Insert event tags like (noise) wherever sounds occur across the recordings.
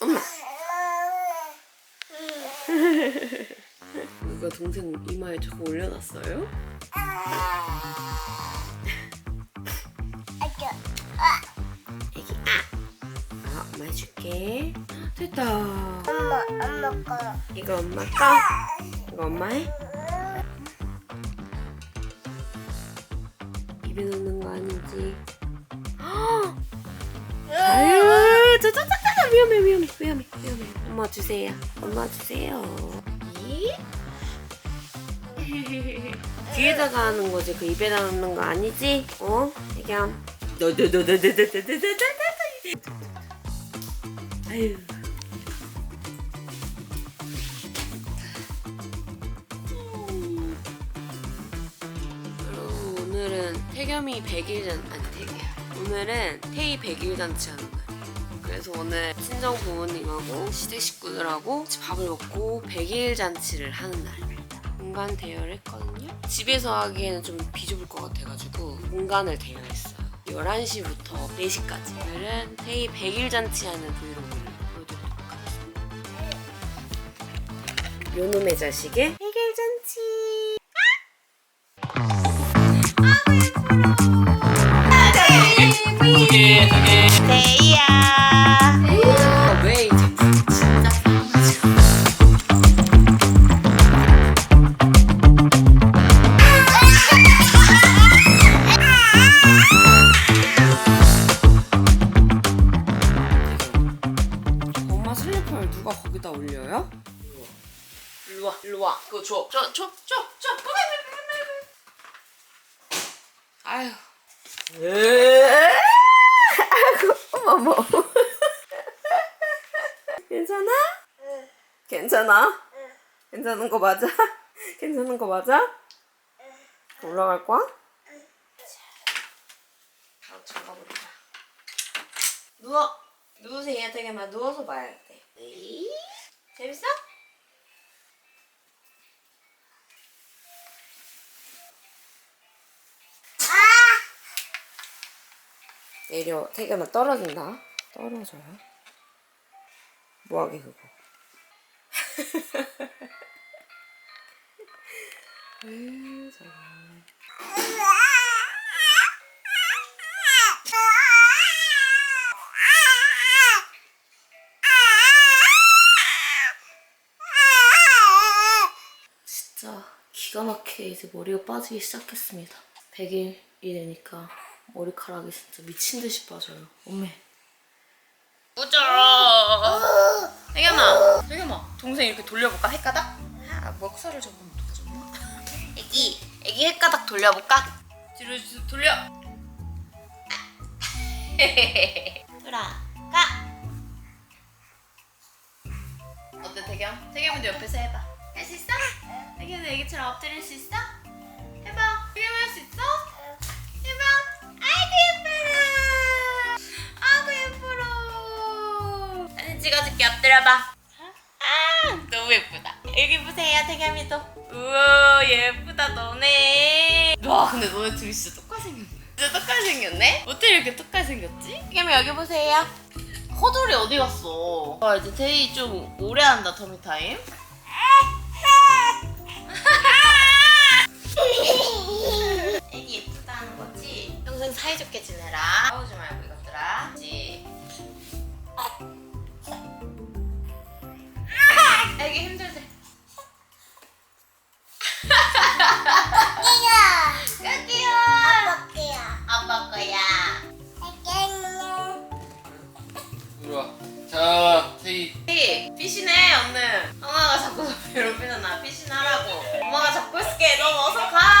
엄마. 누가 동생 이마에 저거 올려놨어요? 애기 아. 아 엄마 해줄게. 됐다. 엄마, 엄마 거. 이거 엄마 거. 이거 엄마 해. 위험해 위험해 위험해 위험해. 엄마 주세요. 엄마 주세요. (laughs) 뒤에다가 하는 거지. 그 입에다 넣는 거 아니지? 어? 애기야 아유 그리고 오늘은 태겸이 100일 전 아니 태겸. 오늘은 태희 100일 잔치 하는 거 그래서 오늘 친정 부모님하고 시댁 식구들하고 밥을 먹고 100일 잔치를 하는 날입니다 공간 대여를 했거든요. 집에서 하기에는 좀 비좁을 것 같아가지고 공간을 대여했어요. 11시부터 4시까지. 오늘은 태희 100일 잔치 하는 브이로그를 보여드리도록 하겠습니다. 요놈의 자식의 거 맞아? (laughs) 괜찮은 거 맞아? 올라갈 거야? 바로. 누워. 누우세요, 되게만 누워서 봐야 돼. 재밌어? 내려, 태겸아 떨어진다. 떨어져요. 뭐하게 그거. (laughs) 에이. 진짜 기가 막히게 이제 머리가 빠지기 시작했습니다. 100일이 되니까 머리카락이 진짜 미친 듯이 빠져요. 어메. 꾸져. 태겸아, 태겸아, 동생 이렇게 돌려볼까? 헷가닥? 아, 어떡하지? 엄마? 애기, 애기 헷가닥 돌려볼까? 뒤로 돌려. (laughs) 돌아가. 어때 태겸? 태겸이도 옆에서 해봐. 할 수 있어? 태겸이 애기처럼 엎드릴 수 있어? 해봐. 태겸 할수 있어? 해봐. 아이고 예뻐라. 아이고 예뻐라. 사진 찍어줄게 엎드려봐. 아 너무 예쁘다. 여기 보세요 태겸이도. 우와 예쁘다 너네. 와 근데 너네 둘이 진짜 똑같이 생겼네. 진짜 똑같이 생겼네? 어떻게 이렇게 똑같이 생겼지? 태겸이 여기 보세요. 호돌이 어디 갔어? 와 이제 태희 좀 오래 한다 터미 타임. 애기 예쁘다는 거지? 평생 사이좋게 지내라. 싸우 엄마가 자꾸 (laughs) 너 괴롭히는 나 피신하라고. 엄마가 잡고 있을게. 넌 어서 가.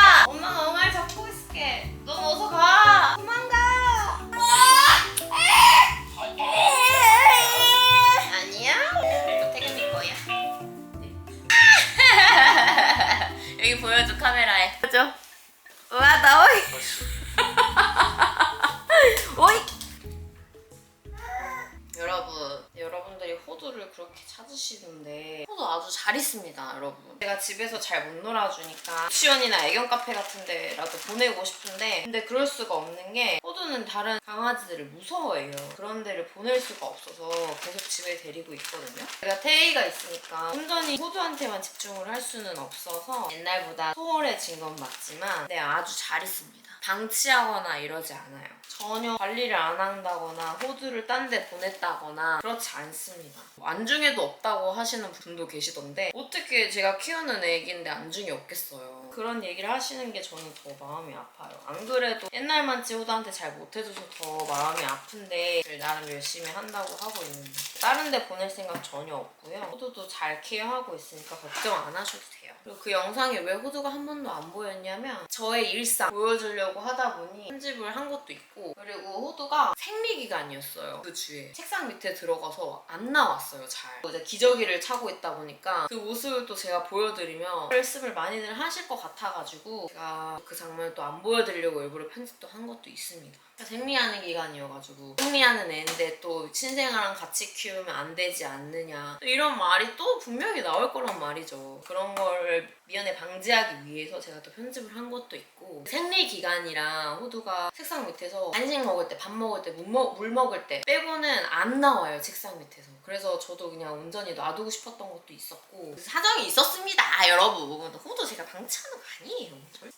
찾으시는데 호두 아주 잘 있습니다, 여러분. 제가 집에서 잘 못 놀아주니까 유치원이나 애견 카페 같은 데라도 보내고 싶은데 근데 그럴 수가 없는 게 호두는 다른 강아지들을 무서워해요. 그런 데를 보낼 수가 없어서 계속 집에 데리고 있거든요. 제가 태희가 있으니까 온전히 호두한테만 집중을 할 수는 없어서 옛날보다 소홀해진 건 맞지만 네 아주 잘 있습니다. 방치하거나 이러지 않아요. 전혀 관리를 안 한다거나 호두를 딴 데 보냈다거나 그렇지 않습니다. 안중에도 없다고 하시는 분도 계시던데 어떻게 제가 키우는 애기인데 안중이 없겠어요. 그런 얘기를 하시는 게 저는 더 마음이 아파요. 안 그래도 옛날만치 호두한테 잘 못해줘서 더 마음이 아픈데 나름 열심히 한다고 하고 있는데 다른 데 보낼 생각 전혀 없고요. 호두도 잘 케어하고 있으니까 걱정 안 하셔도 돼요. 그리고 그 영상에 왜 호두가 한 번도 안 보였냐면 저의 일상 보여주려고 하다 보니 편집을 한 것도 있고 그리고 호두가 생리기간이었어요. 그 주에 책상 밑에 들어가서 안 나왔어요 잘. 이제 기저귀를 차고 있다 보니까 그 모습을 또 제가 보여드리면 말씀을 많이들 하실 것 같아가지고 제가 그 장면을 또 안 보여드리려고 일부러 편집도 한 것도 있습니다. 생리하는 기간이어가지고. 생리하는 애인데 또 신생아랑 같이 키우면 안 되지 않느냐. 또 이런 말이 또 분명히 나올 거란 말이죠. 그런 걸 미연에 방지하기 위해서 제가 또 편집을 한 것도 있고. 생리 기간이랑 호두가 책상 밑에서 간식 먹을 때 밥 먹을 때 물 먹을 때 빼고는 안 나와요 책상 밑에서. 그래서 저도 그냥 온전히 놔두고 싶었던 것도 있었고. 사정이 있었습니다 여러분. 호두 제가 방치하는 거 아니에요 절-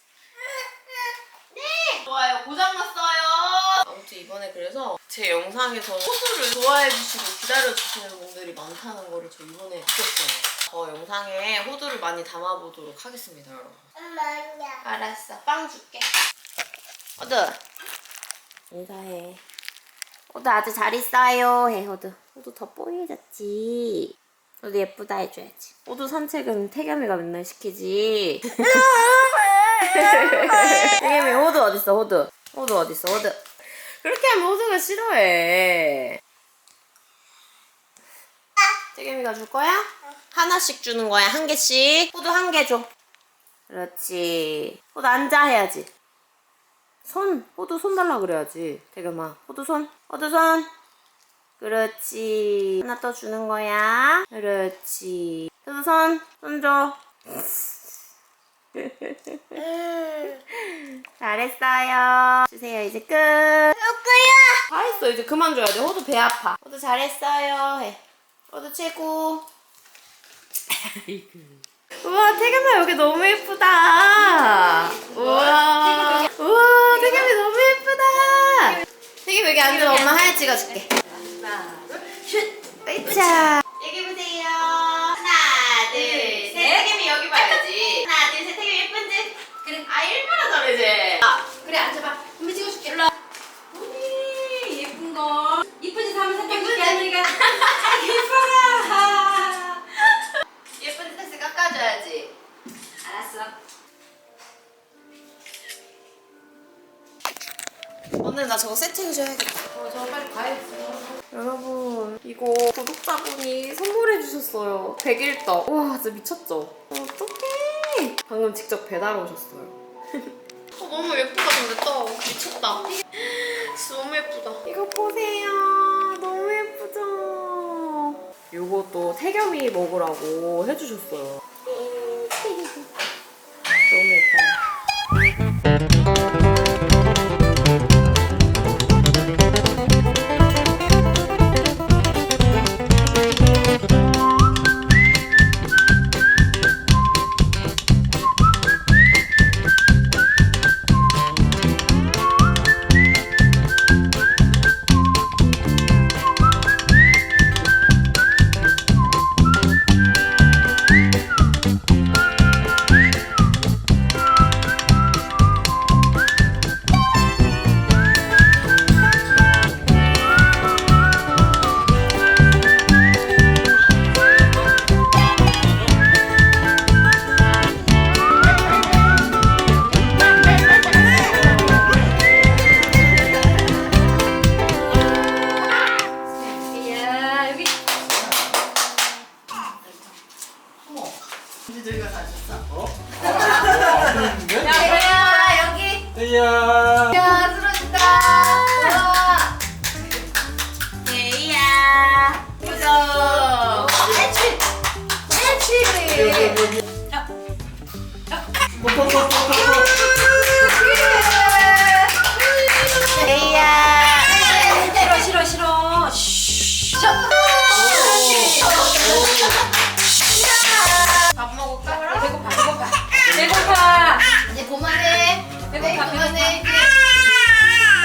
좋아요. 고장났어요 아무튼 이번에 그래서 제 영상에서 호두를 좋아해주시고 기다려주시는 분들이 많다는 거를 저 이번에 느꼈어요. 저 영상에 호두를 많이 담아보도록 하겠습니다 여러분. 엄마야. 알았어. 빵 줄게. 호두. 인사해. 호두 아주 잘 있어요. 해 호두. 호두 더 뽀얘졌지. 호두 예쁘다 해줘야지. 호두 산책은 태겸이가 맨날 시키지. (laughs) 태겸이 호두 어딨어 호두? 호두 어딨어 호두 그렇게 하면 호두가 싫어해. 태겸이가 줄 거야? 하나씩 주는 거야 한 개씩. 호두 한 개 줘. 그렇지. 호두 앉아 해야지. 손 호두 손 달라 그래야지. 태겸아 호두 손. 호두 손. 그렇지. 하나 더 주는 거야. 그렇지. 호두 손 손 줘. (laughs) 잘했어요. 주세요 이제 끝? 다 했어. 이제 그만 줘야 돼. 호두 배 아파. 호두 잘했어요. 해. 호두 최고. (laughs) 우와 태겸아 여기 너무 예쁘다. 우와. 우와 태겸이 너무 예쁘다. 태겸 여기 앉으면 엄마 하얀 찍어줄게. 하나 둘셋 으차 여기 보세요. 하나 둘 셋. 태겸이 여기 봐야지. 하나 둘 셋. 태겸이 예쁜지? 그래. 아 일부러 저러지 아, 그래 앉아봐. 저거 세팅해줘야겠다. 어, 저 빨리 가야지. 여러분 이거 구독자분이 선물해 주셨어요. 백일떡. 와 진짜 미쳤죠? 어떡해? 방금 직접 배달 오셨어요. (laughs) 어, 너무 예쁘다 근데 떡. 미쳤다. (laughs) 진짜 너무 예쁘다. 이거 보세요. 너무 예쁘죠? 이것도 태겸이 먹으라고 해주셨어요. (laughs) 너무 예뻐요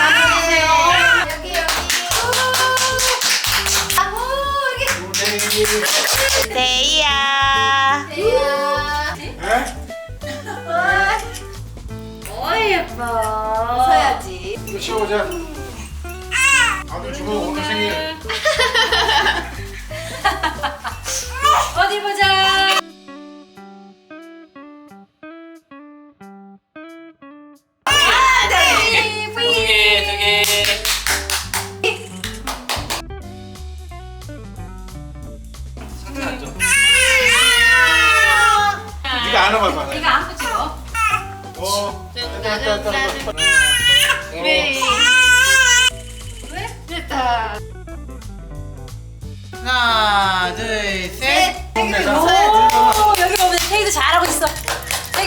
마무리해요. 여기 여기. 아우 여기. 데이야. 대야. 어이 예뻐. 웃어야지. 이거 씌워보자. 아들 주먹 오늘 생일. 어디 보자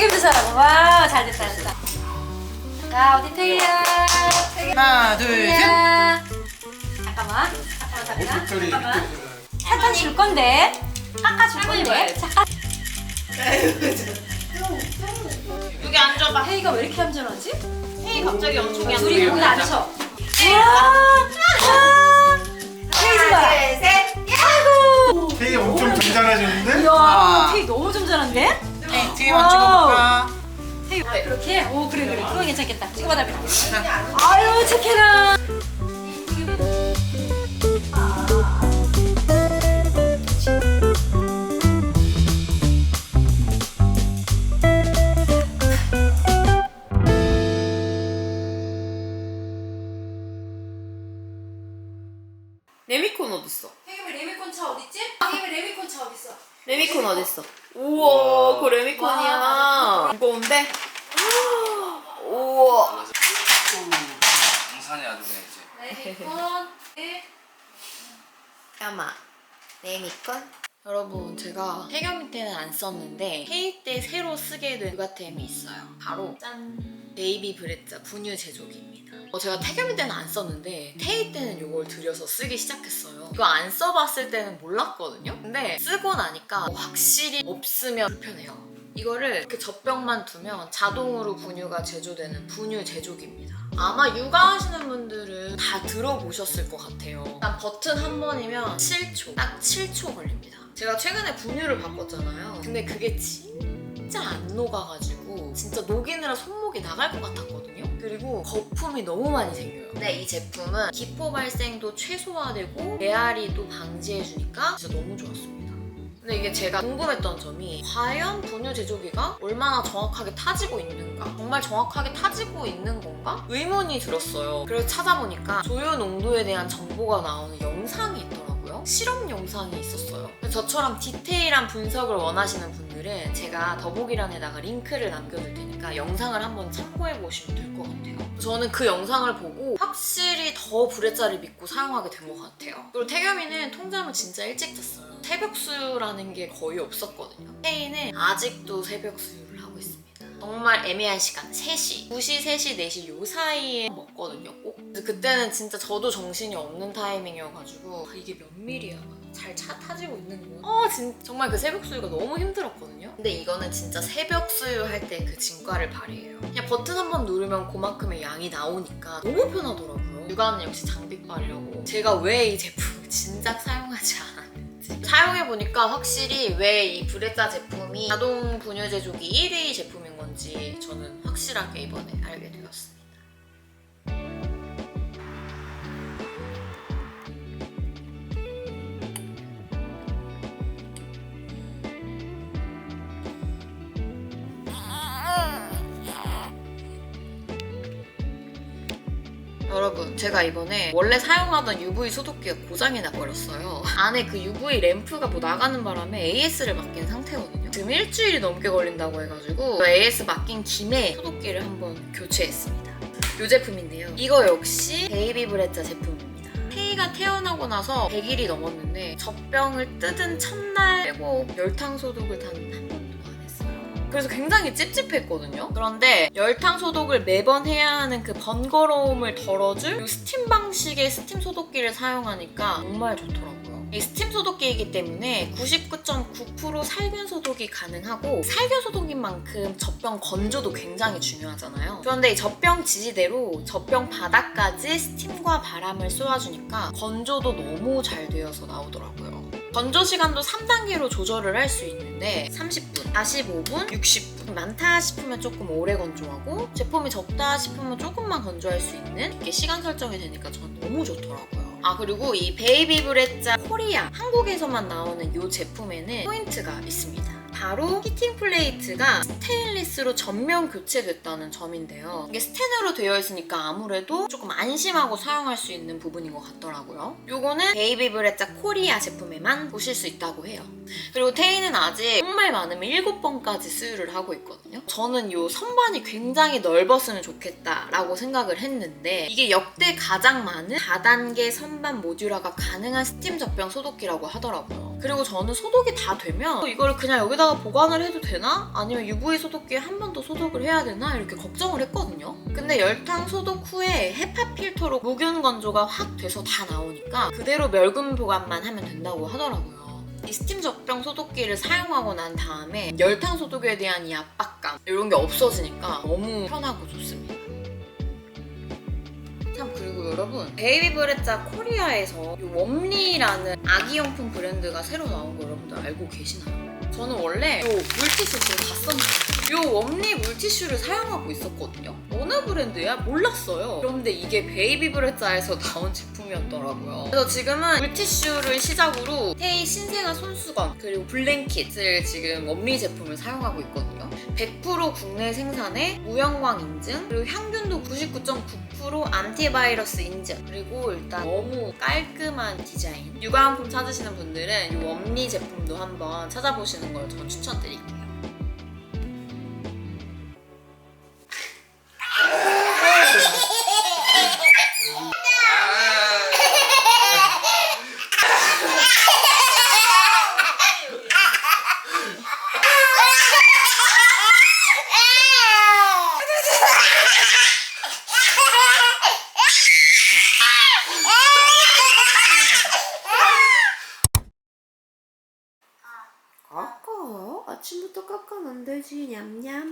태기도 잘하고 와 잘 됐다 됐다. 자 어디 태희야? 하나, 둘, 셋. 태희야. 잠깐만. 잠깐만 잠깐만. 목소리 잠깐만. 잠깐 줄 건데? 아까 줄 건데? 잠깐. 여기 앉아봐. 태희가 왜 이렇게 얌전하지? 헤이 갑자기 엄청 둘이 양쪽이 거기 앉혀 우와! 태희 좋아. 셋. 아이고 태희 엄청 점잖아졌는데? 이야 아. 태희 너무 점잖은데? 네, 뒤에만 찍어볼까? 아, 그렇게? 오 그래 그래. 그건 괜찮겠다. 찍어봐 달라. 아유 착해라 태겸이 때는 안 썼는데 헤이 때 새로 쓰게 된 육아템이 있어요. 바로 짠! 베이비 브레자 분유 제조기입니다. 어, 제가 태겸이 때는 안 썼는데 테이 때는 이걸 들여서 쓰기 시작했어요. 이거 안 써봤을 때는 몰랐거든요. 근데 쓰고 나니까 어, 확실히 없으면 불편해요. 이거를 이렇게 젖병만 두면 자동으로 분유가 제조되는 분유 제조기입니다. 아마 육아하시는 분들은 다 들어보셨을 것 같아요. 일단 버튼 한 번이면 7초, 딱 7초 걸립니다. 제가 최근에 분유를 바꿨잖아요. 근데 그게 진짜 안 녹아가지고 진짜 녹이느라 손목이 나갈 것 같았거든요. 그리고 거품이 너무 많이 생겨요. 근데 이 제품은 기포 발생도 최소화되고 메아리도 방지해주니까 진짜 너무 좋았습니다. 근데 이게 제가 궁금했던 점이 과연 분유 제조기가 얼마나 정확하게 타지고 있는가 정말 정확하게 타지고 있는 건가 의문이 들었어요 그래서 찾아보니까 조효 농도에 대한 정보가 나오는 영상이 있더라고요 실험 영상이 있었어요 저처럼 디테일한 분석을 원하시는 분들은 제가 더보기란에다가 링크를 남겨둘 테니까 영상을 한번 참고해 보시면 될 것 같아요 저는 그 영상을 보고 확실히 더 브레자를 믿고 사용하게 된 것 같아요. 그리고 태겸이는 통잠을 진짜 일찍 잤어요. 새벽 수유라는 게 거의 없었거든요. 태이는 아직도 새벽 수유를 하고 있습니다. 정말 애매한 시간, 3시, 2시, 3시, 4시 요 사이에 먹거든요, 꼭. 근데 그때는 진짜 저도 정신이 없는 타이밍이어가지고 아, 이게 몇 밀이야. 잘 차 타지고 있는 거야. 아, 진 정말 그 새벽 수유가 너무 힘들었거든요. 근데 이거는 진짜 새벽 수유할 때 그 진가를 발휘해요. 그냥 버튼 한 번 누르면 그만큼의 양이 나오니까 너무 편하더라고요. 육아는 역시 장비빨이라고. 제가 왜 이 제품을 진작 사용하지 않았는지. 사용해보니까 확실히 왜 이 브레자 제품이 자동 분유 제조기 1위 제품인 건지 저는 확실하게 이번에 알게 되었습니 제가 이번에 원래 사용하던 UV 소독기가 고장이 나버렸어요. 안에 그 UV 램프가 뭐 나가는 바람에 AS를 맡긴 상태거든요. 지금 일주일이 넘게 걸린다고 해가지고 AS 맡긴 김에 소독기를 한번 교체했습니다. 이 제품인데요. 이거 역시 베이비 브레자 제품입니다. 태희가 태어나고 나서 100일이 넘었는데 젖병을 뜯은 첫날 빼고 열탕 소독을 단한 번도 안 했어요 그래서 굉장히 찝찝했거든요. 그런데 열탕 소독을 매번 해야 하는 그 번거로움을 덜어줄 이 스팀 방식의 스팀 소독기를 사용하니까 정말 좋더라고요. 이 스팀 소독기이기 때문에 99.9% 살균 소독이 가능하고 살균 소독인 만큼 젖병 건조도 굉장히 중요하잖아요. 그런데 이 젖병 지지대로 젖병 바닥까지 스팀과 바람을 쏘아주니까 건조도 너무 잘 되어서 나오더라고요. 건조 시간도 3단계로 조절을 할 수 있는데 30분, 45분, 60분 많다 싶으면 조금 오래 건조하고 제품이 적다 싶으면 조금만 건조할 수 있는 이게 시간 설정이 되니까 전 너무 좋더라고요. 아 그리고 이 베이비 브레짜 코리아 한국에서만 나오는 이 제품에는 포인트가 있습니다. 바로 히팅 플레이트가 스테인리스로 전면 교체됐다는 점인데요. 이게 스텐으로 되어 있으니까 아무래도 조금 안심하고 사용할 수 있는 부분인 것 같더라고요. 요거는 베이비 브레짜 코리아 제품에만 보실 수 있다고 해요. 그리고 테이는 아직 정말 많으면 7번까지 수유를 하고 있거든요. 저는 요 선반이 굉장히 넓었으면 좋겠다라고 생각을 했는데 이게 역대 가장 많은 다단계 선반 모듈화가 가능한 스팀 젖병 소독기라고 하더라고요. 그리고 저는 소독이 다 되면 이걸 그냥 여기다가 보관을 해도 되나? 아니면 UV 소독기에 한 번 더 소독을 해야 되나? 이렇게 걱정을 했거든요. 근데 열탕 소독 후에 헤파 필터로 무균 건조가 확 돼서 다 나오니까 그대로 멸균 보관만 하면 된다고 하더라고요. 이 스팀 젖병 소독기를 사용하고 난 다음에 열탕 소독에 대한 이 압박감 이런 게 없어지니까 너무 편하고 좋습니다. 참 그리고 여러분 베이비 브레짜 코리아에서 이 웜리라는 아기용품 브랜드가 새로 나온 거 여러분들 알고 계시나요? 저는 원래 이 물티슈 지금 다 썼는데 이 웜리 물티슈를 사용하고 있었거든요. 어느 브랜드야? 몰랐어요. 그런데 이게 베이비 브레짜에서 나온 제품이었더라고요. 그래서 지금은 물티슈를 시작으로 테이 신생아 손수건 그리고 블랭킷을 지금 웜리 제품을 사용하고 있거든요. 100% 국내 생산에 무형광 인증 그리고 향균도 99.9% 안티바이러스 인증 그리고 일단 너무 깔끔한 디자인 육아용품 찾으시는 분들은 이 웜리 제품도 한번 찾아보시는 걸전 추천드릴게요.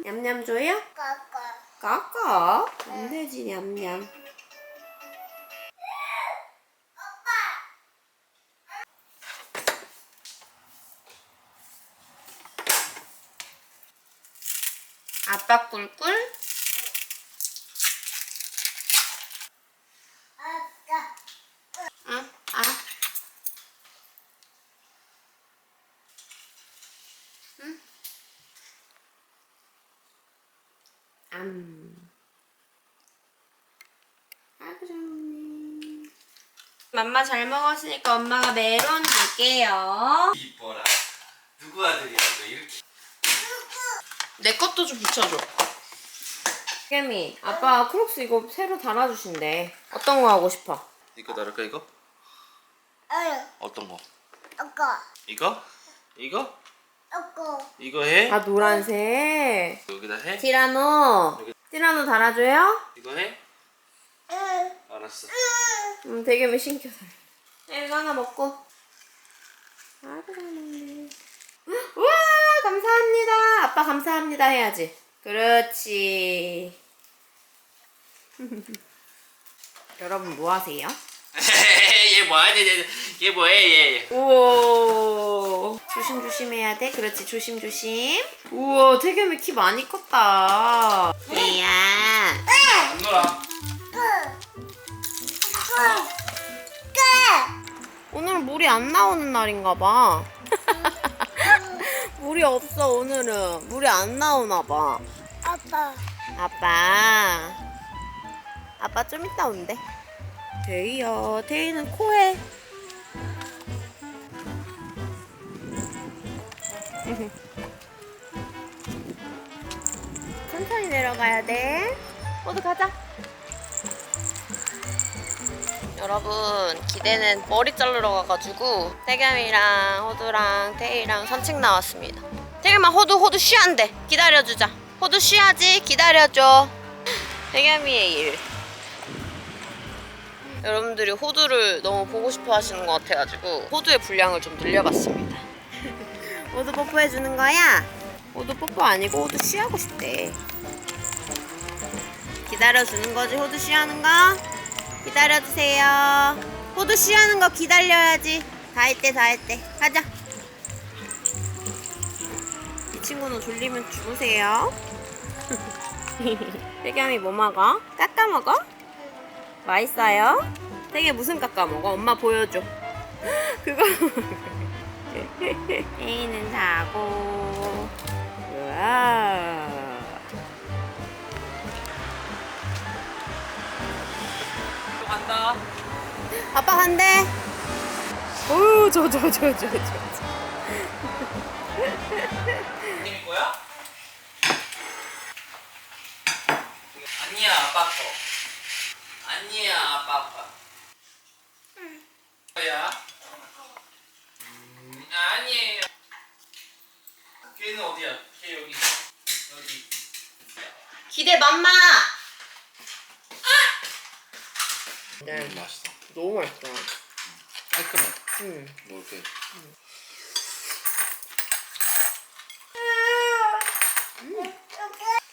냠냠 줘요? 까까. 까까? 안 되지 냠냠 아빠 꿀꿀 아까. 응? 아 응? 암 아구 좋네 맘마 잘 먹었으니까 엄마가 메론 줄게요 이뻐라. 누구 아들이야? 너 이렇게. 내 것도 좀 붙여줘. 깨미 아빠 크록스 이거 새로 달아주신대 어떤 거 하고 싶어? 이거 다를까 이거? 응. 어떤 거? 아까. 이거? 이거? 아까. 이거 해? 아 노란색 여기다 해? 티라노 티라노 달아줘요? 이거 해? 응. 알았어. 음, 되게 왜 신기하다. 이거 하나 먹고. 아이고, 잘 먹네. 우와, 감사합니다. 아빠 감사합니다 해야지. 그렇지. (laughs) 여러분 뭐 하세요? (laughs) 얘 뭐하지? 얘, 얘 뭐해? 얘. 얘. 우와. 조심조심 해야 돼. 그렇지, 조심조심. 우와, 태겸이 키 많이 컸다. 얘야. 안 놀아. 오늘 물이 안 나오는 날인가 봐. (laughs) 물이 없어 오늘은 물이 안 나오나 봐. 아빠. 아빠. 아빠 좀 이따 온대. 데이야. 데이는 코에. (laughs) 천천히 내려가야 돼. 모두 가자. 여러분 기대는 머리 자르러 가가지고 태겸이랑 호두랑 태희랑 산책 나왔습니다. 태겸아 호두 호두 쉬한대 기다려주자 호두 쉬야지 기다려줘 (laughs) 태겸이의 일 여러분들이 호두를 너무 보고 싶어 하시는 것 같아가지고 호두의 분량을 좀 늘려봤습니다 호두 뽀뽀해주는 거야? 호두 뽀뽀 아니고 호두 쉬하고 싶대 기다려주는 거지 호두 쉬하는 거? 기다려주세요 호두 쉬하는 거 기다려야지 다 했대 다 했대 가자 이 친구는 졸리면 주무세요 (laughs) 태겸이 뭐 먹어? 깎아 먹어? 맛있어요? 되게 무슨 깎아 먹어? 엄마 보여줘. (laughs) 그거. 애는 자고. 우와. 간다. 아빠 간대. 오, 저, 저, 저, 저, 저. 생길 거야? 아니야 아빠 거 아니야 아빠 거 뭐야? 음, 아니에요 걔는 어디야? 걔 여기 여기 기대 맘마. 음, 맛있어. 너무 맛있다. 깔끔해. 응. 뭐 이렇게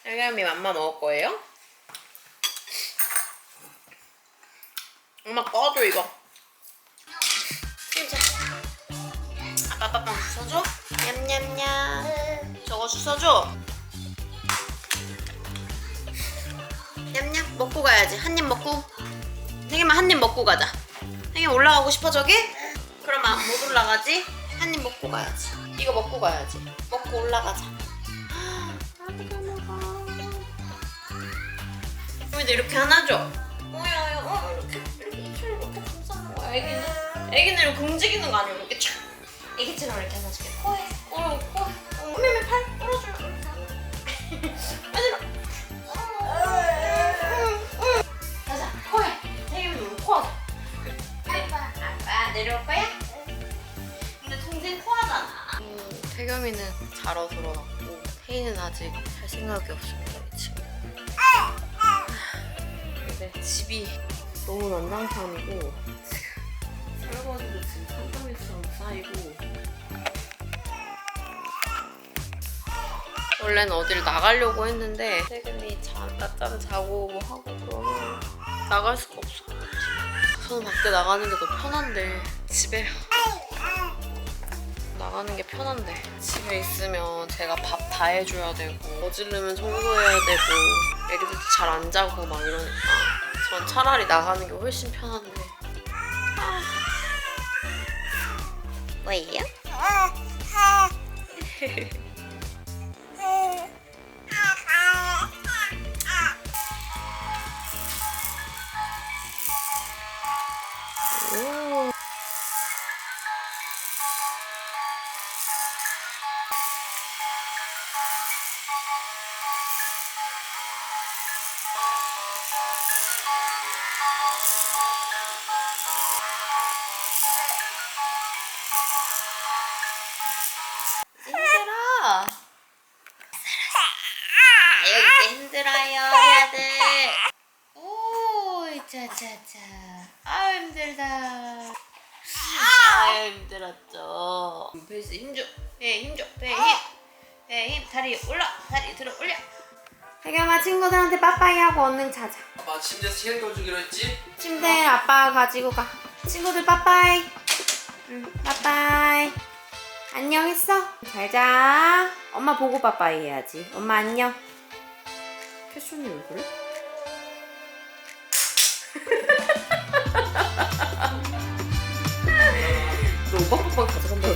태겸이 맘마 먹을 거예요? 엄마 꺼줘 이거. 아빠 빠빵 주워줘. 냠냠냠. 저거 주워줘. 냠냠 먹고 가야지. 한 입 먹고. 태겸아 한입 먹고 가자. 태겸 올라가고 싶어 저기? 아, 못 올라가지? 한 입 먹고 가야지. 이거 먹고 가야지. 먹고 올라가자. 그런데 이렇게 하나 줘. 뭐야, 어, 이렇게, 이렇게 이렇게 감싸는 거야, 애기는. 애기는 이렇게 움직이는 거 아니고 이렇게 촥. 애기처럼 이렇게 하나 줄게. 코에, 어, 코에. 어, 매매 팔 끌어줘. 아니라. 가자, 코에. 태경이 우리 코 하자. 아빠. 아빠, 내려올 거야? 근데 동생 코 하잖아. 음, 태겸이는 자러 들어갔고, 태희는 아직 할 생각이 없습니다, 이 친구. 근데 집이 너무 난장판이고 설거지도 지금 산더미처럼 쌓이고. 원래는 어디를 나가려고 했는데 세금이 잠 낮잠 자고 뭐 하고 그러면 나갈 수가 없어. 저는 밖에 나가는 게 더 편한데 집에 나가는 게 편한데 집에 있으면 제가 밥 다 해줘야 되고 어지르면 청소해야 되고 애기들도 잘 안 자고 막 이러니까. 전 차라리 나가는 게 훨씬 편한데 왜요? (laughs) 자자. 아 힘들다. 아 힘들었죠. 배에서 힘 줘. 배에 힘 줘. 배에 힘. 배에 힘. 다리 올라. 다리 들어 올려. 태경아 친구들한테 빠빠이 하고 얼른 자자. 아빠 침대에서 책 읽어주기로 했지? 침대 아빠가 가지고 가. 친구들 빠빠이. 응, 빠빠이. 안녕 했어? 잘 자. 엄마 보고 빠빠이 해야지. 엄마 안녕. 캐션이 왜 그래? 빠빠 가져간다고